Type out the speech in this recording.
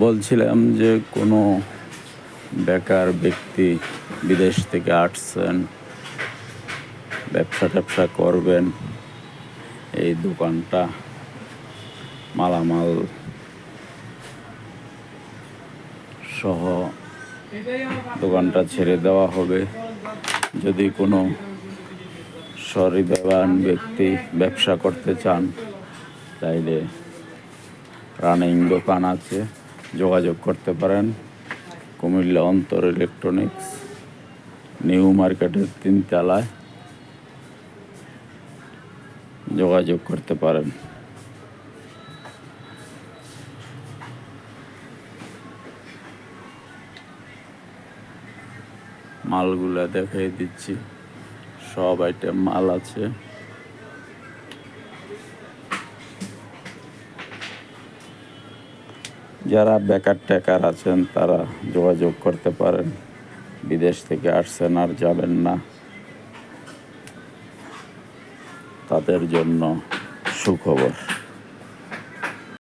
বলছিলাম যে কোনো বেকার ব্যক্তি বিদেশ থেকে আসছেন ব্যবসা ট্যাবসা করবেন এই দোকানটা মালামাল সহ দোকানটা ছেড়ে দেওয়া হবে। যদি কোনো সহৃদয়বান ব্যক্তি ব্যবসা করতে চান, তাইলে রানিং দোকান আছে, যোগাযোগ করতে পারেন। কুমিল্লা অন্তর ইলেকট্রনিক্স, নিউ মার্কেটের তিনতলায় যোগাযোগ করতে পারেন। মালগুলা দেখাই দিচ্ছি। সব আইটেম মাল আছে। যারা বেকার টেকার আছেন, তারা যোগাযোগ করতে পারেন। বিদেশ থেকে আসছেন আর যাবেন না। তাদের জন্য সুখবর।